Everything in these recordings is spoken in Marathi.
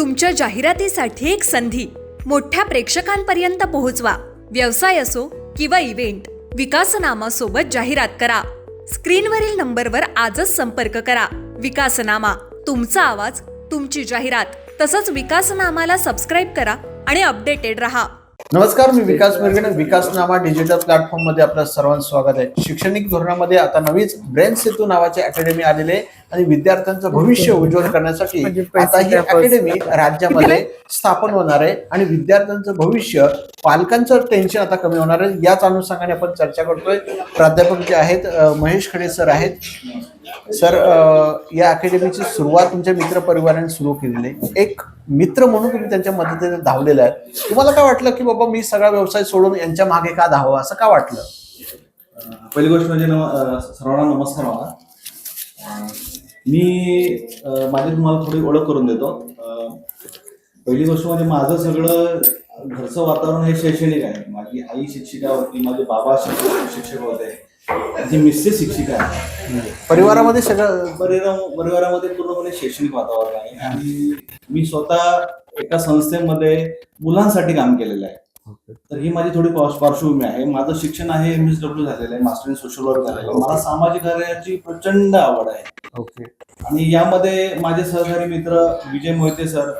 तुमच्या जाहिरातीसाठी एक संधी. मोठ्या प्रेक्षकांपर्यंत पोहोचवा. व्यवसाय असो किंवा इव्हेंट विकासनामा सोबत जाहिरात करा. स्क्रीनवरील नंबरवर आजच संपर्क करा. विकासनामा तुमचा आवाज तुमची जाहिरात तसंच विकासनामाला सबस्क्राईब करा आणि अपडेटेड रहा. नमस्कार मी विकास मिरगणे विकासनामा डिजिटल प्लॅटफॉर्ममध्ये आपलं सर्वांचं स्वागत आहे. शैक्षणिक धोरणामध्ये आता नवीच ब्रेन सेतू नावाची अकॅडमी आलेली आहे. आणि विद्यार्थ्यांचं भविष्य उज्ज्वल करण्यासाठी म्हणजे आता ही अकॅडमी राज्यामध्ये स्थापन होणार आहे आणि विद्यार्थ्यांचं भविष्य पालकांचं टेन्शन आता कमी होणार आहे. याच अनुषंगाने आपण चर्चा करतोय. प्राध्यापक जे आहेत महेश खडे सर आहेत. सर या अकॅडमीची सुरुवात तुमच्या मित्र परिवाराने सुरू केलेली आहे. एक मित्र म्हणून तुम्ही त्यांच्या मदतीने धावलेला आहे. तुम्हाला काय वाटलं की बाबा मी सगळा व्यवसाय सोडून यांच्या मागे का धावावं असं का वाटलं? पहिली गोष्ट म्हणजे सर्वांना नमस्कार मला मी माझी तुम्हाला थोडी ओळख करून देतो. पहिली गोष्ट म्हणजे माझं सगळं घरचं वातावरण हे शैक्षणिक आहे. माझी आई शिक्षिका होती माझे बाबा शिक्षक शिक्षक होते. माझी मिस्सेस शिक्षिका आहे. परिवारामध्ये सगळं परिवारा परिवारामध्ये पूर्णपणे शैक्षणिक वातावरण आहे. आणि मी स्वतः एका संस्थेमध्ये मुलांसाठी काम केलेलं आहे. तर ही माझी थोडी पार्श- पार्श्वभूमी आहे. माझं शिक्षण आहे एम एस डब्ल्यू झालेलं आहे. मास्टर इन सोशल वर्क झालेलं आहे. मला सामाजिक कार्याची प्रचंड आवड आहे. ओके आणि यामध्ये माझे सहकारी मित्र विजय मोहिते सर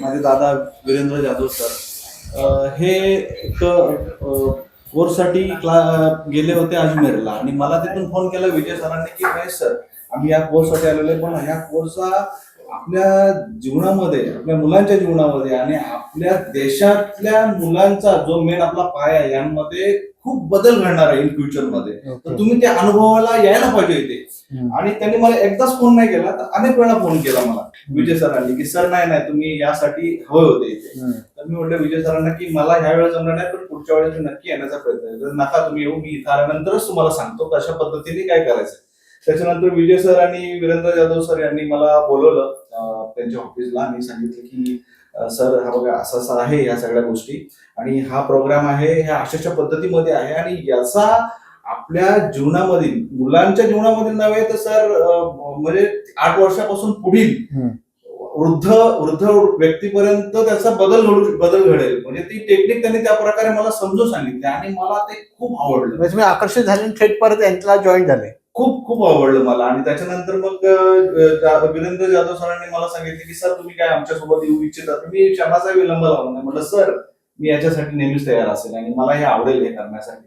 माझे दादा वीरेंद्र जाधव सर हे एक कोर्ससाठी क्ला गेले होते अजमेरला. आणि मला तिथून फोन केला विजय सरांनी की महेश सर आम्ही या कोर्ससाठी आलेलो आहे पण ह्या कोर्सचा आपल्या जीवनामध्ये आपल्या मुलांच्या जीवनामध्ये आणि आपल्या देशातल्या मुलांचा जो मेन आपला पाय आहे यांमध्ये खूप बदल घडणार आहे इन फ्युचरमध्ये. तर तुम्ही त्या अनुभवाला यायला पाहिजे इथे. आणि त्यांनी मला एकदाच फोन नाही केला तर अनेक वेळा फोन केला मला. विजय सरांनी की सर नाही नाही तुम्ही यासाठी हवे होते इथे. तर मी म्हटलं विजय सरांना की मला ह्या वेळेस जमणार नाही पण पुढच्या वेळेस नक्की येण्याचा प्रयत्न नका तुम्ही येऊ मी इथं आल्यानंतरच तुम्हाला सांगतो कशा पद्धतीने काय करायचं. त्याच्यानंतर विजय सर आणि वीरेंद्र जाधव सर यांनी मला बोलवलं. त्यांच्या ऑफिसला आणि सांगितलं की सर हा बघा असं असं आहे या सगळ्या गोष्टी. आणि हा प्रोग्राम आहे ह्या अशाच्या पद्धतीमध्ये आहे आणि याचा आपल्या जीवनामधील मुलांच्या जीवनामधील नव्हे तर सर म्हणजे आठ वर्षापासून पुढील. वृद्ध वृद्ध व्यक्तीपर्यंत त्याचा बदल घडू बदल घडेल. म्हणजे ती टेक्निक त्यांनी त्या प्रकारे मला समजून सांगितली आणि मला ते खूप आवडलं. म्हणजे आकर्षित झाले थेट परत यांच्याला जॉईन झाले. खूप खूप आवडलं मला. आणि त्याच्यानंतर मग वीरेंद्र जाधव सरांनी मला सांगितले की सर तुम्ही काय आमच्यासोबत येऊ इच्छिता? मी क्षणाचा विलंब लावला नाही म्हटलं सर मी याच्यासाठी नेहमीच तयार असेल आणि मला हे आवडेल हे करण्यासाठी.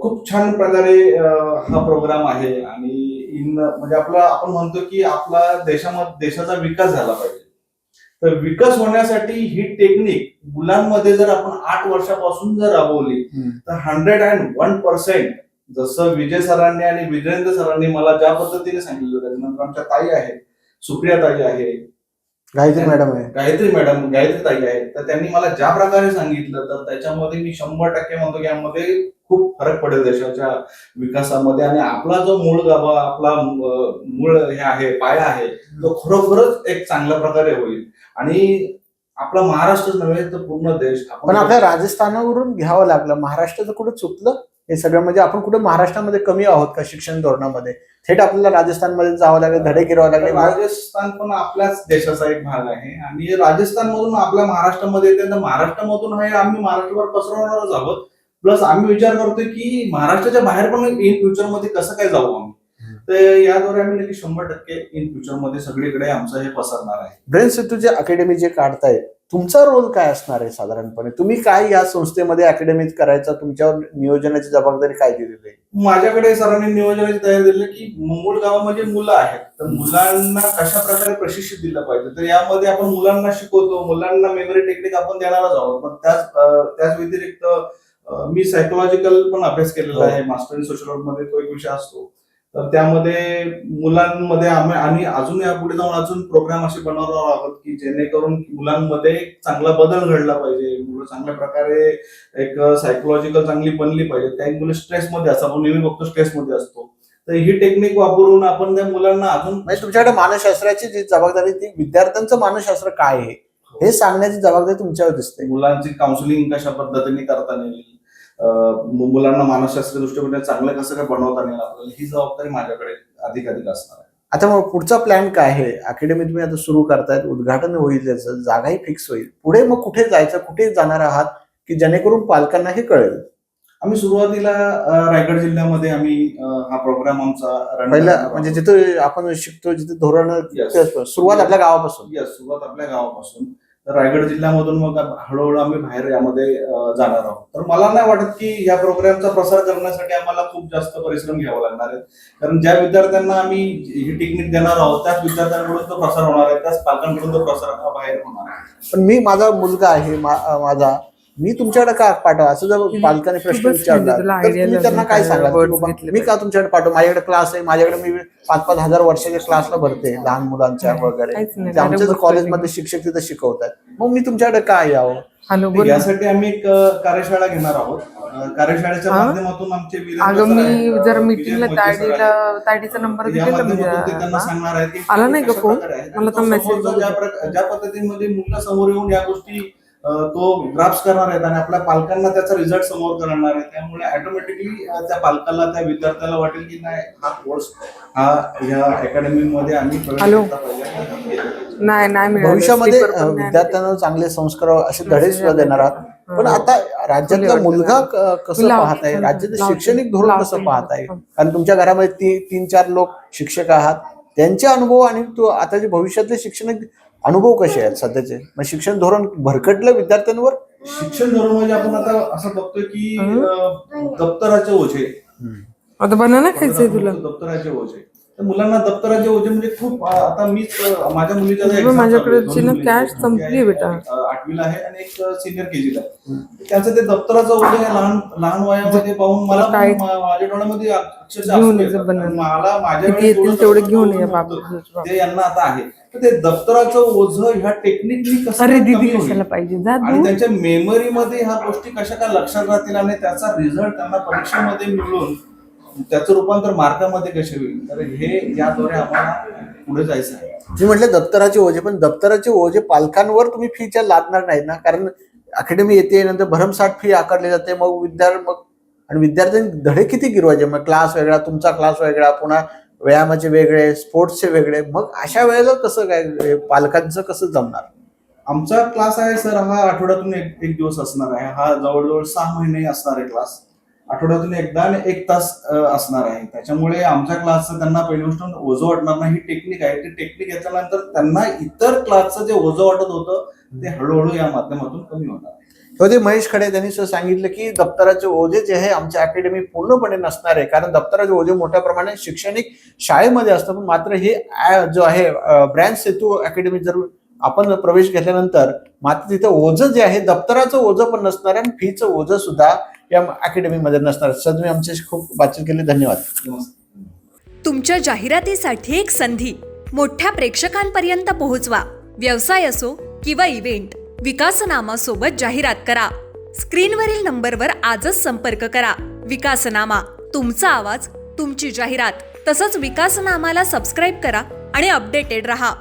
खूप छान प्रकारे हा प्रोग्राम आहे आणि इन म्हणजे आपला आपण म्हणतो की आपला देशामध्ये देशाचा विकास झाला पाहिजे. तर विकास होण्यासाठी ही टेक्निक मुलांमध्ये जर आपण आठ वर्षापासून जर राबवली. तर हंड्रेड अँड वन पर्सेंट जसं विजय सरांनी आणि विजेंद्र सरांनी मला ज्या पद्धतीने सांगितलं त्याच्यानंतर आमच्या ताई आहेत सुप्रिया ताई आहे. गायत्री मॅडम आहे. गायत्री मॅडम गायत्री ताई आहेत तर त्यांनी मला ज्या प्रकारे सांगितलं तर त्याच्यामध्ये मी शंभर टक्के म्हणतो की यामध्ये खूप फरक पडेल देशाच्या विकासामध्ये. आणि आपला जो मूळ गाभा आपला मूळ हे आहे पाया आहे तो खरोखरच एक चांगल्या प्रकारे होईल. आणि आपला महाराष्ट्रच नव्हे तर पूर्ण देश. पण आपल्या राजस्थानावरून घ्यावं लागलं. महाराष्ट्राचं कुठं चुकलं? हे सगळं म्हणजे आपण कुठे महाराष्ट्रामध्ये कमी आहोत का शिक्षण धोरणामध्ये? थेट आपल्याला राजस्थानमध्ये जावं लागेल धडे गिरवावं लागले. राजस्थान पण आपल्याच देशाचा एक भाग आहे. आणि राजस्थान मधून आपल्या महाराष्ट्रामध्ये येते तर महाराष्ट्रामधून हे आम्ही महाराष्ट्रभर पसरवणारच आहोत. प्लस आम्ही विचार करतोय की महाराष्ट्राच्या बाहेर पण इन फ्युचरमध्ये कसं काय जाऊ आम्ही? तर याद्वारे आम्ही नक्की शंभर टक्के इन फ्युचरमध्ये सगळीकडे आमचं हे पसरणार आहे. ब्रेन सेतू जे अकॅडमी जे काढताय तुमचा रोल काय असणार आहे साधारणपणे? तुम्ही काय या संस्थेमध्ये अकॅडमीत करायचा तुमच्यावर नियोजनाची जबाबदारी काय दिलेली आहे माझ्याकडे सरांनी नियोजनाची तयारी दिली की मूळ गावामध्ये मुलं आहेत. तर मुलांना कशा प्रकारे प्रशिक्षित दिलं पाहिजे? तर यामध्ये आपण मुलांना शिकवतो मुलांना मेमरी टेक्निक आपण देणारच आहोत पण त्याच त्याच व्यतिरिक्त मी सायकोलॉजिकल पण अभ्यास केलेला आहे. मास्टर इन सोशल वर्कमध्ये तो एक विषय असतो. तर त्यामध्ये मुलांमध्ये आम्ही आणि अजून यापुढे जाऊन अजून प्रोग्राम असे बनवणार आहोत की जेणेकरून मुलांमध्ये चांगला बदल घडला पाहिजे. मुलं चांगल्या प्रकारे एक सायकोलॉजिकल चांगली बनली पाहिजे. काही मुलं स्ट्रेसमध्ये असतात. आपण नेहमी बघतो स्ट्रेसमध्ये असतो. तर ही टेक्निक वापरून आपण त्या मुलांना अजून म्हणजे तुमच्याकडे मानसशास्त्राची जी जबाबदारी ती विद्यार्थ्यांचं मानसशास्त्र काय आहे? हे. सांगण्याची जबाबदारी तुमच्यावर दिसते. मुलांची काउन्सिलिंग कशा पद्धतीने करता येईल? मुलांना मानसशास्त्रीय दृष्टिकोन चांगलं कसं काय बनवता येईल आपल्याला ही जबाबदारी माझ्याकडे अधिक अधिक असणार आहे. आता मग पुढचा प्लॅन काय आहे? अकॅडमी तुम्ही आता सुरू करतायत उद्घाटन होईल त्याचं जागाही फिक्स होईल. पुढे मग कुठे जायचं कुठे जाणार आहात की जेणेकरून पालकांना हे कळेल? आम्ही सुरुवातीला रायगड जिल्ह्यामध्ये आम्ही हा प्रोग्राम आमचा पहिला म्हणजे. जिथं आपण शिकतो जिथे धोरण सुरुवात आपल्या गावापासून. सुरुवात आपल्या गावापासून. तर रायगड जिल्ह्यामधून मग हळूहळू आम्ही बाहेर यामध्ये जाणार आहोत. तर मला नाही वाटत की या प्रोग्रामचा प्रसार करण्यासाठी आम्हाला खूप जास्त परिश्रम घ्यावा लागणार आहे. कारण ज्या विद्यार्थ्यांना आम्ही ही टेक्निक देणार आहोत त्याच विद्यार्थ्यांकडून तो प्रसार होणार आहे त्याच पालकांकडून तो प्रसार बाहेर होणार आहे. पण मी माझा मुलगा आहे माझा मी तुमच्याकडे का पाठवा असं जर पालकाने प्रश्न विचारला म्हणजे तर तुम्ही त्यांना काय सांगाल? घेतले मी का तुमच्याकडे पाठव माझ्याकडे क्लास आहे माझ्याकडे मी पाच पाच हजार वर्षाच्या क्लासला भरते लहान मुलांच्या वगैरे. ते आमच्या कॉलेजमध्ये शिक्षक तिथे शिकवतात. मग मी तुमच्याकडे काय यावं? यासाठी आम्ही एक कार्यशाळा घेणार आहोत. कार्यशाळेच्या हा? माध्यमातून आमचे अगं मी जर मीटिंगला. ताडीला ताडीचा नंबर या दिलेला मी माध्यमातून ते त्यांना जरा. सांगणार आहेत की आला नाही का फोन? मला तर ज्या पद्धतीमध्ये मुलं समोर येऊन या गोष्टी तो ग्राफ्स करणार आहेत आणि आपल्या पालकांना त्याचा रिझल्ट समोर करणार आहे त्यामुळे ऑटोमॅटिकली त्या पालकाला त्या विद्यार्थ्याला वाटेल की नाही हा कोर्स हा या अकॅडमी मध्ये आम्ही. नाही नाही. भविष्यामध्ये विद्यार्थ्यांना चांगले संस्कार असे धडे सुद्धा देणार आहात होता. पण हा. आता राज्यातला मुलगा कसं पाहत आहे राज्याचं. शैक्षणिक धोरण. कसं पाहत आहे कारण तुमच्या घरामध्ये ती तीन चार लोक शिक्षक आहात त्यांचे अनुभव आणि तो आता जे भविष्यातले शिक्षण अनुभव कसे आहेत सध्याचे? मग शिक्षण धोरण भरकटलं विद्यार्थ्यांवर? शिक्षण धोरण म्हणजे आपण आता असं बघतोय की अं, दप्तराचे ओझे. आता बनाना खायचंय तुला? दप्तराचे ओझे. तर मुलांना दप्तराचे ओझे म्हणजे खूप आता मीच माझ्या अगं, exam माझ्याकडे ना मुलींची. संपली बेटा. आठवीला आहे आणि एक सिनियर केजीला त्याचं ते दप्तराचं ओझे लहान लहान वयामध्ये पाहून मला माझ्या डोळ्यामध्ये अक्षरशः. मला माझ्या तेवढे घेऊन. ते यांना आता आहे तर ते दप्तराचं ओझं ह्या टेक्निकली कसं पाहिजे आणि त्यांच्या मेमरीमध्ये ह्या गोष्टी कशा काय लक्षात राहतील आणि त्याचा रिझल्ट त्यांना परीक्षेमध्ये मिळून त्याचं रूपांतर मार्कामध्ये कसे होईल? तर हे याद्वारे आम्हाला पुढे जायचं आहे. मी म्हटलं दप्तराचे ओझे पण दप्तराचे ओझे पालकांवर तुम्ही फीच्या लादणार नाही ना? कारण अकॅडमी येते नंतर भरमसाठ फी आकारली जाते मग विद्यार्थी मग आणि विद्यार्थ्यांनी धडे किती गिरवायचे? मग क्लास वेगळा तुमचा क्लास वेगळा पुन्हा व्यायामाचे वेगळे स्पोर्ट्सचे वेगळे. मग अशा वेळेला कसं काय पालकांचं कसं जमणार? आमचा क्लास आहे सर हा आठवड्यातून एक एक दिवस असणार आहे. हा जवळजवळ सहा महिने असणार आहे क्लास आठवड्यातून एकदा आणि एक तास असणार आहे. त्याच्यामुळे आमच्या क्लासचं त्यांना पहिली गोष्ट ओझं वाटणार नाही. ही टेक्निक आहे. ती टेक्निक याच्यानंतर त्यांना इतर क्लासचं जे ओझं वाटत होतं ते हळूहळू या माध्यमातून कमी होणार आहे. महेश खडे त्यांनी सांगितलं की दप्तराचे ओझे जे आहे आमच्या अकॅडमी पूर्णपणे नसणार आहे. कारण दप्तराचे ओझे मोठ्या प्रमाणात शैक्षणिक शाळेमध्ये असतं पण मात्र हे जो आहे ब्रँच सेतू अकॅडमी जर आपण प्रवेश घेतल्यानंतर मात्र तिथं ओझं जे आहे दप्तराचं ओझं पण नसणार आहे आणि फीचं ओझं सुद्धा या अकॅडमीमध्ये नसणार. सर तुम्ही आमच्याशी खूप बातचीत केली. धन्यवाद. तुमच्या जाहिरातीसाठी एक संधी. मोठ्या प्रेक्षकांपर्यंत पोहोचवा. व्यवसाय असो किंवा इव्हेंट विकासनामासोबत जाहिरात करा. स्क्रीनवरील नंबरवर आजच संपर्क करा. विकासनामा तुमचा आवाज तुमची जाहिरात तसंच विकासनामाला सबस्क्राईब करा आणि अपडेटेड रहा.